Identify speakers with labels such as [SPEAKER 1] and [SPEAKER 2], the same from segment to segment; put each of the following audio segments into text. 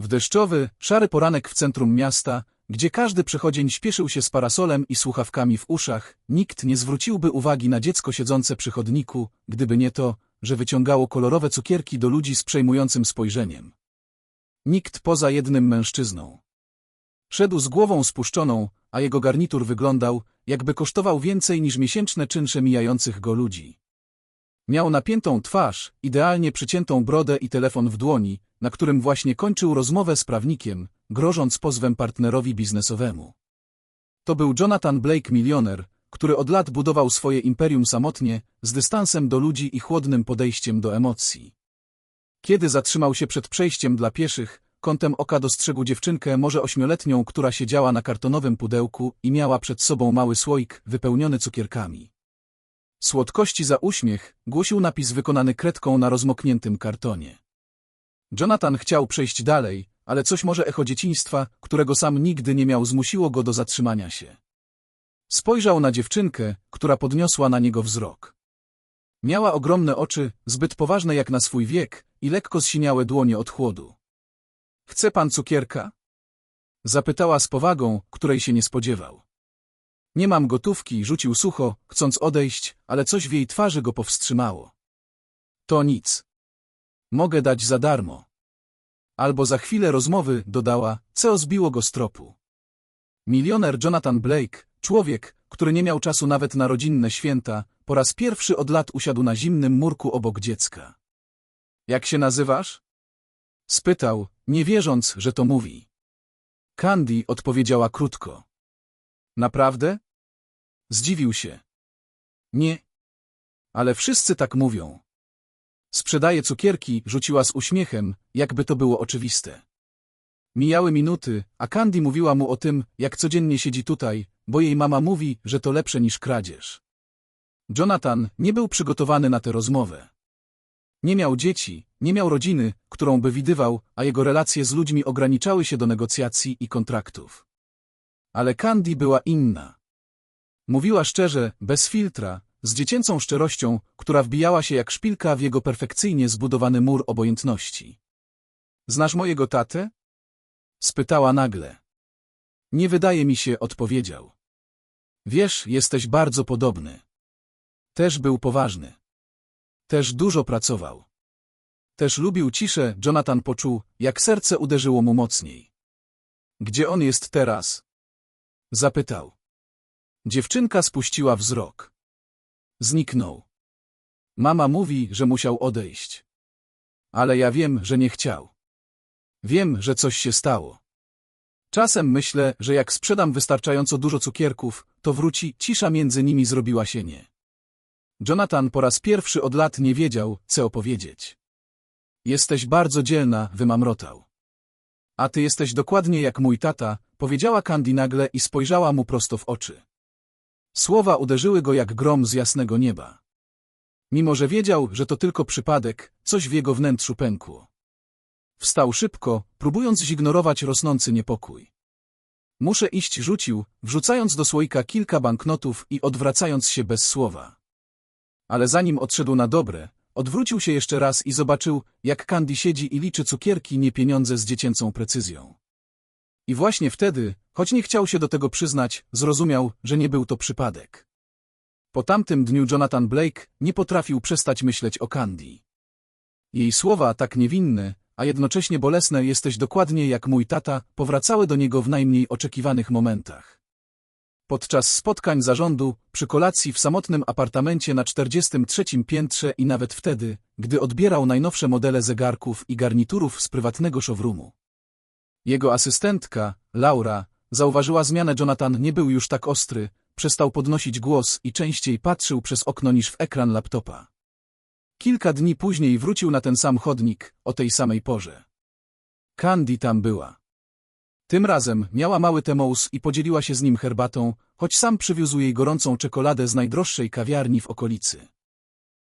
[SPEAKER 1] W deszczowy, szary poranek w centrum miasta, gdzie każdy przechodzień śpieszył się z parasolem i słuchawkami w uszach, nikt nie zwróciłby uwagi na dziecko siedzące przy chodniku, gdyby nie to, że wyciągało kolorowe cukierki do ludzi z przejmującym spojrzeniem. Nikt poza jednym mężczyzną. Szedł z głową spuszczoną, a jego garnitur wyglądał, jakby kosztował więcej niż miesięczne czynsze mijających go ludzi. Miał napiętą twarz, idealnie przyciętą brodę i telefon w dłoni, na którym właśnie kończył rozmowę z prawnikiem, grożąc pozwem partnerowi biznesowemu. To był Jonathan Blake milioner, który od lat budował swoje imperium samotnie, z dystansem do ludzi i chłodnym podejściem do emocji. Kiedy zatrzymał się przed przejściem dla pieszych, kątem oka dostrzegł dziewczynkę może ośmioletnią, która siedziała na kartonowym pudełku i miała przed sobą mały słoik wypełniony cukierkami. Słodkości za uśmiech, głosił napis wykonany kredką na rozmokniętym kartonie. Jonathan chciał przejść dalej, ale coś może echo dzieciństwa, którego sam nigdy nie miał zmusiło go do zatrzymania się. Spojrzał na dziewczynkę, która podniosła na niego wzrok. Miała ogromne oczy, zbyt poważne jak na swój wiek, i lekko zsiniałe dłonie od chłodu. Chce pan cukierka? Zapytała z powagą, której się nie spodziewał. Nie mam gotówki, rzucił sucho, chcąc odejść, ale coś w jej twarzy go powstrzymało. To nic. Mogę dać za darmo. Albo za chwilę rozmowy, dodała, co zbiło go z tropu. Milioner Jonathan Blake, człowiek, który nie miał czasu nawet na rodzinne święta, po raz pierwszy od lat usiadł na zimnym murku obok dziecka. Jak się nazywasz? Spytał, nie wierząc, że to mówi. Candy odpowiedziała krótko. Naprawdę? Zdziwił się. Nie. Ale wszyscy tak mówią. Sprzedaje cukierki, rzuciła z uśmiechem, jakby to było oczywiste. Mijały minuty, a Candy mówiła mu o tym, jak codziennie siedzi tutaj, bo jej mama mówi, że to lepsze niż kradzież. Jonathan nie był przygotowany na tę rozmowę. Nie miał dzieci, nie miał rodziny, którą by widywał, a jego relacje z ludźmi ograniczały się do negocjacji i kontraktów. Ale Candy była inna. Mówiła szczerze, bez filtra, z dziecięcą szczerością, która wbijała się jak szpilka w jego perfekcyjnie zbudowany mur obojętności. Znasz mojego tatę? Spytała nagle. Nie wydaje mi się, odpowiedział. Wiesz, jesteś bardzo podobny. Też był poważny. Też dużo pracował. Też lubił ciszę, Jonathan poczuł, jak serce uderzyło mu mocniej. Gdzie on jest teraz? Zapytał. Dziewczynka spuściła wzrok. Zniknął. Mama mówi, że musiał odejść. Ale ja wiem, że nie chciał. Wiem, że coś się stało. Czasem myślę, że jak sprzedam wystarczająco dużo cukierków, to wróci, cisza między nimi zrobiła się nie. Jonathan po raz pierwszy od lat nie wiedział, co opowiedzieć. Jesteś bardzo dzielna, wymamrotał. A ty jesteś dokładnie jak mój tata, powiedziała Candy nagle i spojrzała mu prosto w oczy. Słowa uderzyły go jak grom z jasnego nieba. Mimo, że wiedział, że to tylko przypadek, coś w jego wnętrzu pękło. Wstał szybko, próbując zignorować rosnący niepokój. Muszę iść, rzucił, wrzucając do słoika kilka banknotów i odwracając się bez słowa. Ale zanim odszedł na dobre, odwrócił się jeszcze raz i zobaczył, jak Candy siedzi i liczy cukierki nie pieniądze z dziecięcą precyzją. I właśnie wtedy, choć nie chciał się do tego przyznać, zrozumiał, że nie był to przypadek. Po tamtym dniu Jonathan Blake nie potrafił przestać myśleć o Candy. Jej słowa, tak niewinne, a jednocześnie bolesne jesteś dokładnie jak mój tata, powracały do niego w najmniej oczekiwanych momentach. Podczas spotkań zarządu, przy kolacji w samotnym apartamencie na 43 piętrze i nawet wtedy, gdy odbierał najnowsze modele zegarków i garniturów z prywatnego showroomu. Jego asystentka, Laura, zauważyła zmianę Jonathan nie był już tak ostry, przestał podnosić głos i częściej patrzył przez okno niż w ekran laptopa. Kilka dni później wrócił na ten sam chodnik, o tej samej porze. Candy tam była. Tym razem miała mały Temous i podzieliła się z nim herbatą, choć sam przywiózł jej gorącą czekoladę z najdroższej kawiarni w okolicy.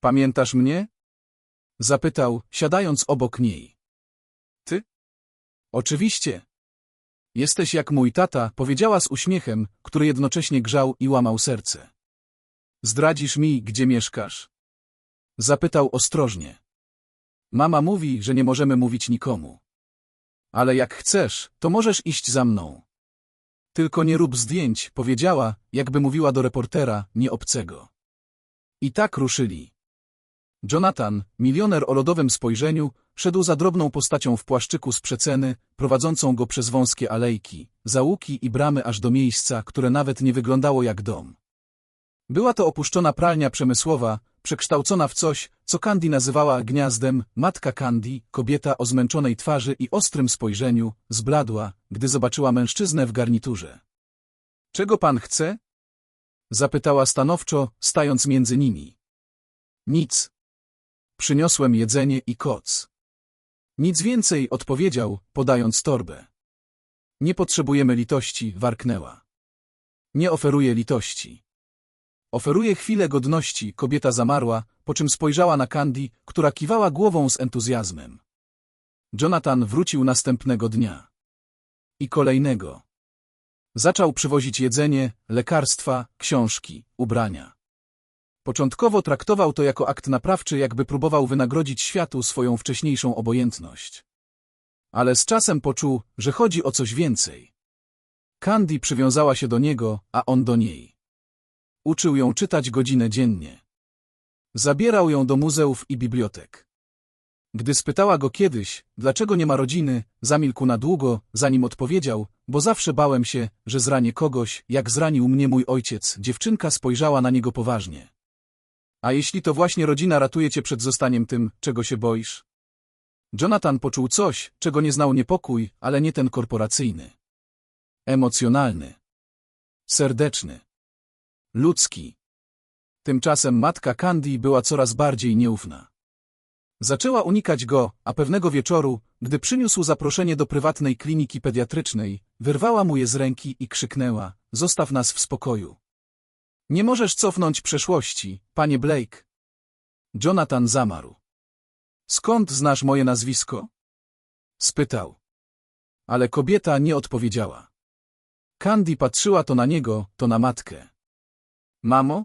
[SPEAKER 1] Pamiętasz mnie? Zapytał, siadając obok niej. Ty? Oczywiście. Jesteś jak mój tata, powiedziała z uśmiechem, który jednocześnie grzał i łamał serce. Zdradzisz mi, gdzie mieszkasz? Zapytał ostrożnie. Mama mówi, że nie możemy mówić nikomu. Ale jak chcesz, to możesz iść za mną. Tylko nie rób zdjęć, powiedziała, jakby mówiła do reportera, nie obcego. I tak ruszyli. Jonathan, milioner o lodowym spojrzeniu, szedł za drobną postacią w płaszczyku z przeceny, prowadzącą go przez wąskie alejki, załuki i bramy aż do miejsca, które nawet nie wyglądało jak dom. Była to opuszczona pralnia przemysłowa, przekształcona w coś, co Candy nazywała gniazdem, matka Candy, kobieta o zmęczonej twarzy i ostrym spojrzeniu, zbladła, gdy zobaczyła mężczyznę w garniturze. Czego pan chce? Zapytała stanowczo, stając między nimi. Nic. Przyniosłem jedzenie i koc. Nic więcej, odpowiedział, podając torbę. Nie potrzebujemy litości, warknęła. Nie oferuję litości. Oferuję chwilę godności, kobieta zamarła, po czym spojrzała na Candy, która kiwała głową z entuzjazmem. Jonathan wrócił następnego dnia. I kolejnego. Zaczął przywozić jedzenie, lekarstwa, książki, ubrania. Początkowo traktował to jako akt naprawczy, jakby próbował wynagrodzić światu swoją wcześniejszą obojętność. Ale z czasem poczuł, że chodzi o coś więcej. Candy przywiązała się do niego, a on do niej. Uczył ją czytać godzinę dziennie. Zabierał ją do muzeów i bibliotek. Gdy spytała go kiedyś, dlaczego nie ma rodziny, zamilkł na długo, zanim odpowiedział, bo zawsze bałem się, że zranię kogoś, jak zranił mnie mój ojciec. Dziewczynka spojrzała na niego poważnie. A jeśli to właśnie rodzina ratuje cię przed zostaniem tym, czego się boisz? Jonathan poczuł coś, czego nie znał niepokój, ale nie ten korporacyjny. Emocjonalny. Serdeczny. Ludzki. Tymczasem matka Candy była coraz bardziej nieufna. Zaczęła unikać go, a pewnego wieczoru, gdy przyniósł zaproszenie do prywatnej kliniki pediatrycznej, wyrwała mu je z ręki i krzyknęła, zostaw nas w spokoju. Nie możesz cofnąć przeszłości, panie Blake. Jonathan zamarł. Skąd znasz moje nazwisko? Spytał. Ale kobieta nie odpowiedziała. Candy patrzyła to na niego, to na matkę. Mamo?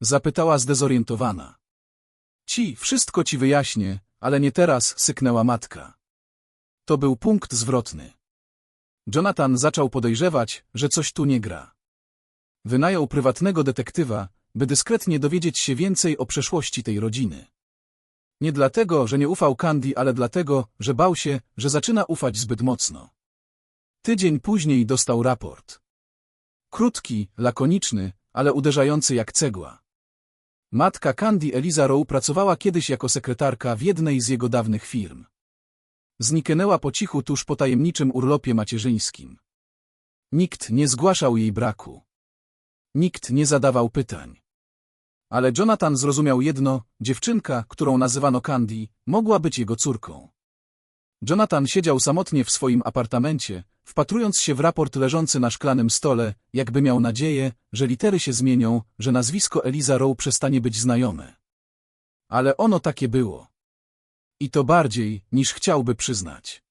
[SPEAKER 1] Zapytała zdezorientowana. Ci, wszystko ci wyjaśnię, ale nie teraz, syknęła matka. To był punkt zwrotny. Jonathan zaczął podejrzewać, że coś tu nie gra. Wynajął prywatnego detektywa, by dyskretnie dowiedzieć się więcej o przeszłości tej rodziny. Nie dlatego, że nie ufał Candy, ale dlatego, że bał się, że zaczyna ufać zbyt mocno. Tydzień później dostał raport. Krótki, lakoniczny, ale uderzający jak cegła. Matka Candy Eliza Rowe pracowała kiedyś jako sekretarka w jednej z jego dawnych firm. Zniknęła po cichu tuż po tajemniczym urlopie macierzyńskim. Nikt nie zgłaszał jej braku. Nikt nie zadawał pytań. Ale Jonathan zrozumiał jedno, dziewczynka, którą nazywano Candy, mogła być jego córką. Jonathan siedział samotnie w swoim apartamencie, wpatrując się w raport leżący na szklanym stole, jakby miał nadzieję, że litery się zmienią, że nazwisko Eliza Rowe przestanie być znajome. Ale ono takie było. I to bardziej, niż chciałby przyznać.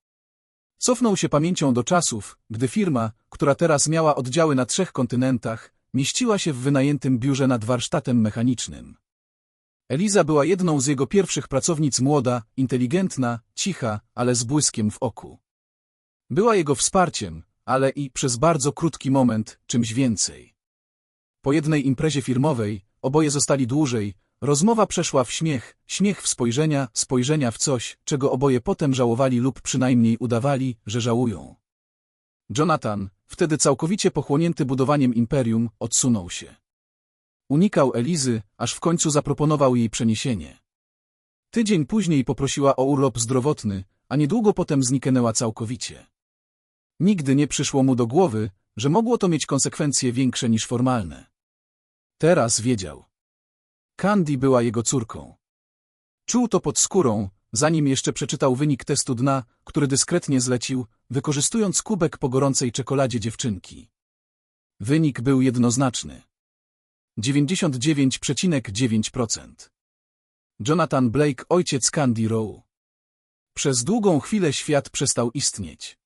[SPEAKER 1] Cofnął się pamięcią do czasów, gdy firma, która teraz miała oddziały na trzech kontynentach, mieściła się w wynajętym biurze nad warsztatem mechanicznym. Eliza była jedną z jego pierwszych pracownic młoda, inteligentna, cicha, ale z błyskiem w oku. Była jego wsparciem, ale i przez bardzo krótki moment czymś więcej. Po jednej imprezie firmowej, oboje zostali dłużej, rozmowa przeszła w śmiech, śmiech w spojrzenia, spojrzenia w coś, czego oboje potem żałowali lub przynajmniej udawali, że żałują. Jonathan, wtedy całkowicie pochłonięty budowaniem imperium, odsunął się. Unikał Elizy, aż w końcu zaproponował jej przeniesienie. Tydzień później poprosiła o urlop zdrowotny, a niedługo potem zniknęła całkowicie. Nigdy nie przyszło mu do głowy, że mogło to mieć konsekwencje większe niż formalne. Teraz wiedział. Candy była jego córką. Czuł to pod skórą, zanim jeszcze przeczytał wynik testu dna, który dyskretnie zlecił, wykorzystując kubek po gorącej czekoladzie dziewczynki. Wynik był jednoznaczny. 99,9%. Jonathan Blake, ojciec Candy Rowe. Przez długą chwilę świat przestał istnieć.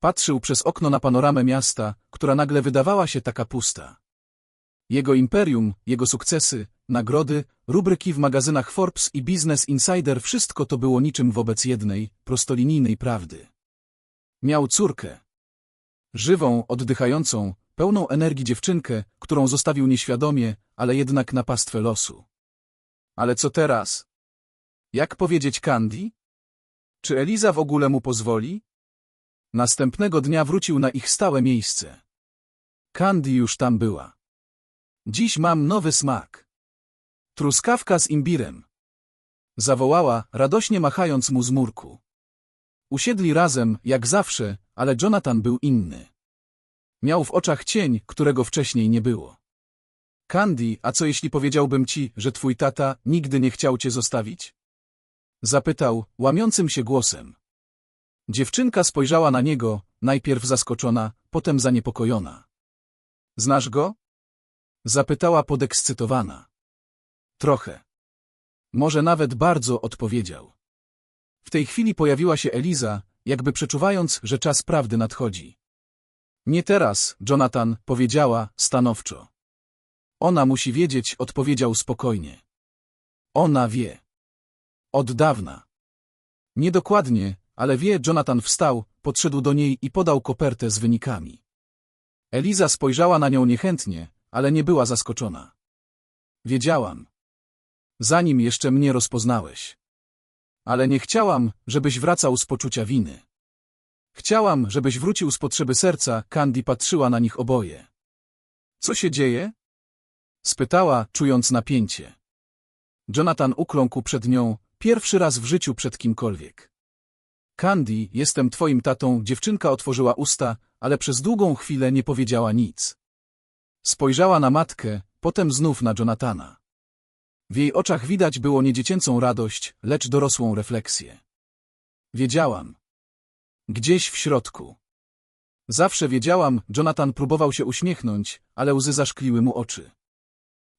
[SPEAKER 1] Patrzył przez okno na panoramę miasta, która nagle wydawała się taka pusta. Jego imperium, jego sukcesy, nagrody, rubryki w magazynach Forbes i Business Insider wszystko to było niczym wobec jednej, prostolinijnej prawdy. Miał córkę. Żywą, oddychającą, pełną energii dziewczynkę, którą zostawił nieświadomie, ale jednak na pastwę losu. Ale co teraz? Jak powiedzieć Candy? Czy Eliza w ogóle mu pozwoli? Następnego dnia wrócił na ich stałe miejsce. Candy już tam była. Dziś mam nowy smak. Truskawka z imbirem. Zawołała, radośnie machając mu z murku. Usiedli razem, jak zawsze, ale Jonathan był inny. Miał w oczach cień, którego wcześniej nie było. Candy, a co jeśli powiedziałbym ci, że twój tata nigdy nie chciał cię zostawić? Zapytał, łamiącym się głosem. Dziewczynka spojrzała na niego, najpierw zaskoczona, potem zaniepokojona. Znasz go? Zapytała podekscytowana. Trochę. Może nawet bardzo odpowiedział. W tej chwili pojawiła się Eliza, jakby przeczuwając, że czas prawdy nadchodzi. Nie teraz, Jonathan, powiedziała stanowczo. Ona musi wiedzieć, odpowiedział spokojnie. Ona wie. Od dawna. Niedokładnie, ale wie, Jonathan wstał, podszedł do niej i podał kopertę z wynikami. Eliza spojrzała na nią niechętnie, ale nie była zaskoczona. Wiedziałam. Zanim jeszcze mnie rozpoznałeś. Ale nie chciałam, żebyś wracał z poczucia winy. Chciałam, żebyś wrócił z potrzeby serca, Candy patrzyła na nich oboje. Co się dzieje? Spytała, czując napięcie. Jonathan ukląkł przed nią, pierwszy raz w życiu przed kimkolwiek. Candy, jestem twoim tatą, dziewczynka otworzyła usta, ale przez długą chwilę nie powiedziała nic. Spojrzała na matkę, potem znów na Jonathana. W jej oczach widać było nie dziecięcą radość, lecz dorosłą refleksję. Wiedziałam. Gdzieś w środku. Zawsze wiedziałam, Jonathan próbował się uśmiechnąć, ale łzy zaszkliły mu oczy.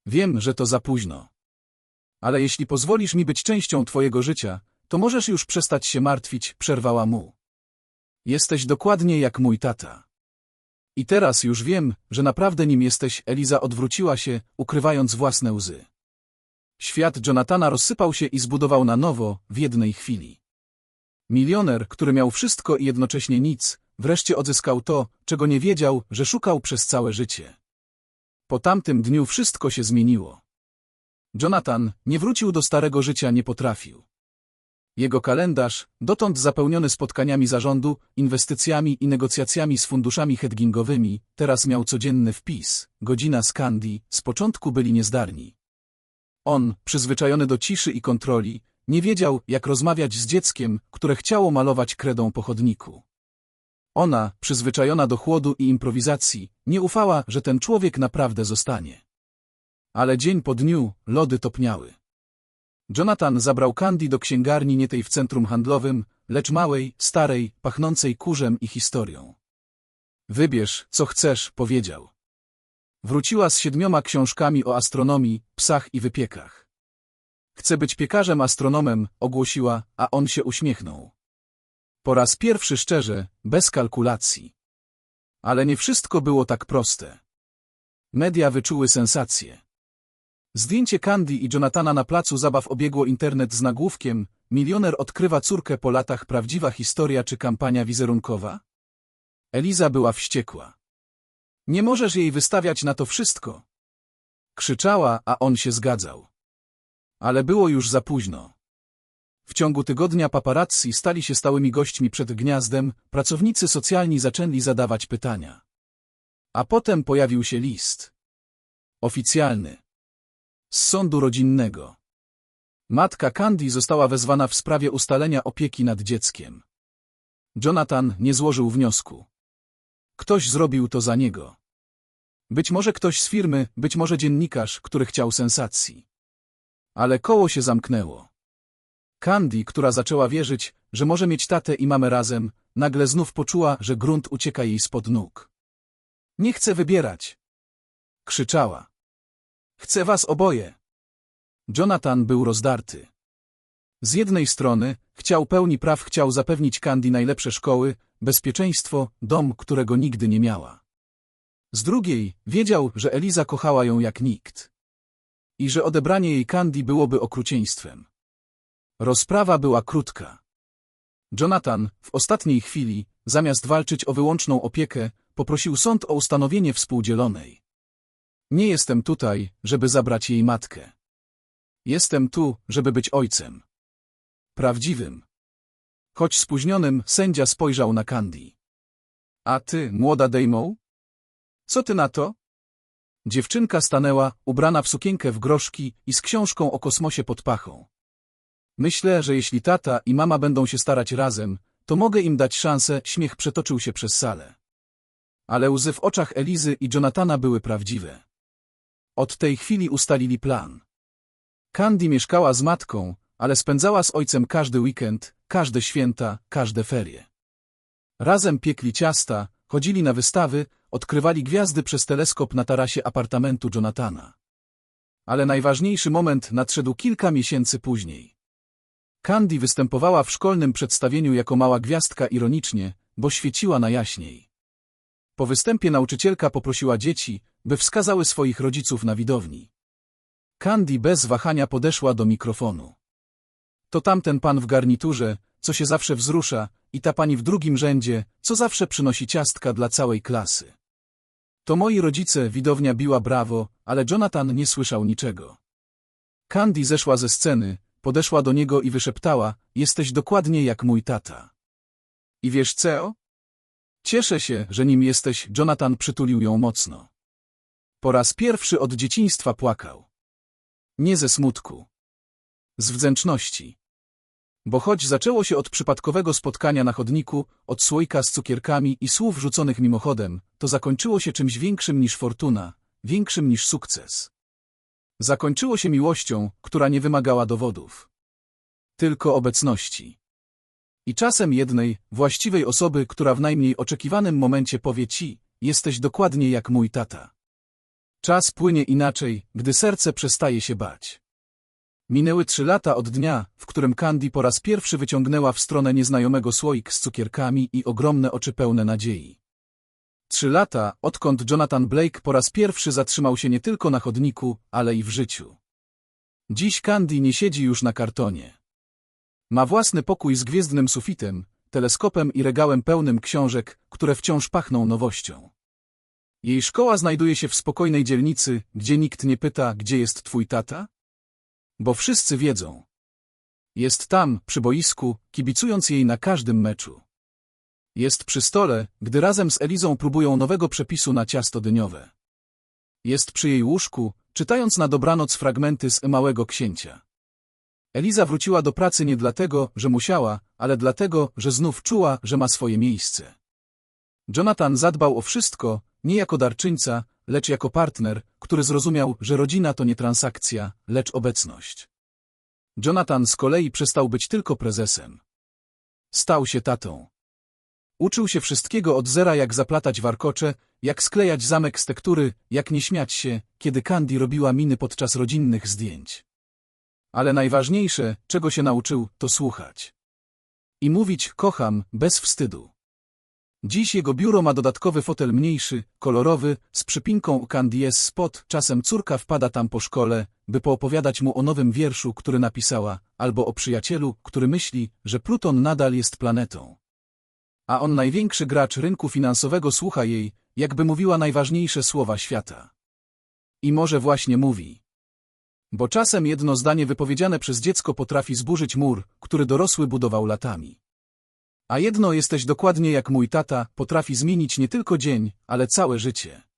[SPEAKER 1] Wiem, że to za późno. Ale jeśli pozwolisz mi być częścią twojego życia, to możesz już przestać się martwić, przerwała mu. Jesteś dokładnie jak mój tata. I teraz już wiem, że naprawdę nim jesteś, Eliza odwróciła się, ukrywając własne łzy. Świat Jonathana rozsypał się i zbudował na nowo, w jednej chwili. Milioner, który miał wszystko i jednocześnie nic, wreszcie odzyskał to, czego nie wiedział, że szukał przez całe życie. Po tamtym dniu wszystko się zmieniło. Jonathan nie wrócił do starego życia, nie potrafił. Jego kalendarz, dotąd zapełniony spotkaniami zarządu, inwestycjami i negocjacjami z funduszami hedgingowymi, teraz miał codzienny wpis, godzina z Candy, z początku byli niezdarni. On, przyzwyczajony do ciszy i kontroli, nie wiedział, jak rozmawiać z dzieckiem, które chciało malować kredą po chodniku. Ona, przyzwyczajona do chłodu i improwizacji, nie ufała, że ten człowiek naprawdę zostanie. Ale dzień po dniu, lody topniały. Jonathan zabrał Candy do księgarni nie tej w centrum handlowym, lecz małej, starej, pachnącej kurzem i historią. Wybierz, co chcesz, powiedział. Wróciła z siedmioma książkami o astronomii, psach i wypiekach. Chcę być piekarzem astronomem, ogłosiła, a on się uśmiechnął. Po raz pierwszy szczerze, bez kalkulacji. Ale nie wszystko było tak proste. Media wyczuły sensację. Zdjęcie Candy i Jonathana na placu zabaw obiegło internet z nagłówkiem Milioner odkrywa córkę po latach prawdziwa historia czy kampania wizerunkowa? Eliza była wściekła. Nie możesz jej wystawiać na to wszystko. Krzyczała, a on się zgadzał. Ale było już za późno. W ciągu tygodnia paparazzi stali się stałymi gośćmi przed gniazdem, pracownicy socjalni zaczęli zadawać pytania. A potem pojawił się list. Oficjalny. Z sądu rodzinnego. Matka Candy została wezwana w sprawie ustalenia opieki nad dzieckiem. Jonathan nie złożył wniosku. Ktoś zrobił to za niego. Być może ktoś z firmy, być może dziennikarz, który chciał sensacji. Ale koło się zamknęło. Candy, która zaczęła wierzyć, że może mieć tatę i mamę razem, nagle znów poczuła, że grunt ucieka jej spod nóg. Nie chcę wybierać. Krzyczała. Chcę was oboje. Jonathan był rozdarty. Z jednej strony, chciał pełni praw, chciał zapewnić Candy najlepsze szkoły, bezpieczeństwo, dom, którego nigdy nie miała. Z drugiej, wiedział, że Eliza kochała ją jak nikt. I że odebranie jej Candy byłoby okrucieństwem. Rozprawa była krótka. Jonathan, w ostatniej chwili, zamiast walczyć o wyłączną opiekę, poprosił sąd o ustanowienie współdzielonej. Nie jestem tutaj, żeby zabrać jej matkę. Jestem tu, żeby być ojcem. Prawdziwym. Choć spóźnionym, sędzia spojrzał na Candy. A ty, młoda Dejmo? Co ty na to? Dziewczynka stanęła, ubrana w sukienkę w groszki i z książką o kosmosie pod pachą. Myślę, że jeśli tata i mama będą się starać razem, to mogę im dać szansę, śmiech przetoczył się przez salę. Ale łzy w oczach Elizy i Jonathana były prawdziwe. Od tej chwili ustalili plan. Candy mieszkała z matką, ale spędzała z ojcem każdy weekend, każde święta, każde ferie. Razem piekli ciasta, chodzili na wystawy, odkrywali gwiazdy przez teleskop na tarasie apartamentu Jonathana. Ale najważniejszy moment nadszedł kilka miesięcy później. Candy występowała w szkolnym przedstawieniu jako mała gwiazdka ironicznie, bo świeciła najjaśniej. Po występie nauczycielka poprosiła dzieci, by wskazały swoich rodziców na widowni. Candy bez wahania podeszła do mikrofonu. To tamten pan w garniturze, co się zawsze wzrusza, i ta pani w drugim rzędzie, co zawsze przynosi ciastka dla całej klasy. To moi rodzice, widownia biła brawo, ale Jonathan nie słyszał niczego. Candy zeszła ze sceny, podeszła do niego i wyszeptała, jesteś dokładnie jak mój tata. I wiesz co? Cieszę się, że nim jesteś, Jonathan przytulił ją mocno. Po raz pierwszy od dzieciństwa płakał. Nie ze smutku. Z wdzięczności. Bo choć zaczęło się od przypadkowego spotkania na chodniku, od słoika z cukierkami i słów rzuconych mimochodem, to zakończyło się czymś większym niż fortuna, większym niż sukces. Zakończyło się miłością, która nie wymagała dowodów. Tylko obecności. I czasem jednej, właściwej osoby, która w najmniej oczekiwanym momencie powie ci, jesteś dokładnie jak mój tata. Czas płynie inaczej, gdy serce przestaje się bać. Minęły trzy lata od dnia, w którym Candy po raz pierwszy wyciągnęła w stronę nieznajomego słoik z cukierkami i ogromne oczy pełne nadziei. Trzy lata, odkąd Jonathan Blake po raz pierwszy zatrzymał się nie tylko na chodniku, ale i w życiu. Dziś Candy nie siedzi już na kartonie. Ma własny pokój z gwiezdnym sufitem, teleskopem i regałem pełnym książek, które wciąż pachną nowością. Jej szkoła znajduje się w spokojnej dzielnicy, gdzie nikt nie pyta, gdzie jest twój tata? Bo wszyscy wiedzą. Jest tam, przy boisku, kibicując jej na każdym meczu. Jest przy stole, gdy razem z Elizą próbują nowego przepisu na ciasto dyniowe. Jest przy jej łóżku, czytając na dobranoc fragmenty z Małego Księcia. Eliza wróciła do pracy nie dlatego, że musiała, ale dlatego, że znów czuła, że ma swoje miejsce. Jonathan zadbał o wszystko, nie jako darczyńca, lecz jako partner, który zrozumiał, że rodzina to nie transakcja, lecz obecność. Jonathan z kolei przestał być tylko prezesem. Stał się tatą. Uczył się wszystkiego od zera, jak zaplatać warkocze, jak sklejać zamek z tektury, jak nie śmiać się, kiedy Candy robiła miny podczas rodzinnych zdjęć. Ale najważniejsze, czego się nauczył, to słuchać. I mówić kocham, bez wstydu. Dziś jego biuro ma dodatkowy fotel mniejszy, kolorowy, z przypinką Candies spot. Czasem córka wpada tam po szkole, by poopowiadać mu o nowym wierszu, który napisała, albo o przyjacielu, który myśli, że Pluton nadal jest planetą. A on największy gracz rynku finansowego słucha jej, jakby mówiła najważniejsze słowa świata. I może właśnie mówi. Bo czasem jedno zdanie wypowiedziane przez dziecko potrafi zburzyć mur, który dorosły budował latami. A jedno jesteś dokładnie jak mój tata, potrafi zmienić nie tylko dzień, ale całe życie.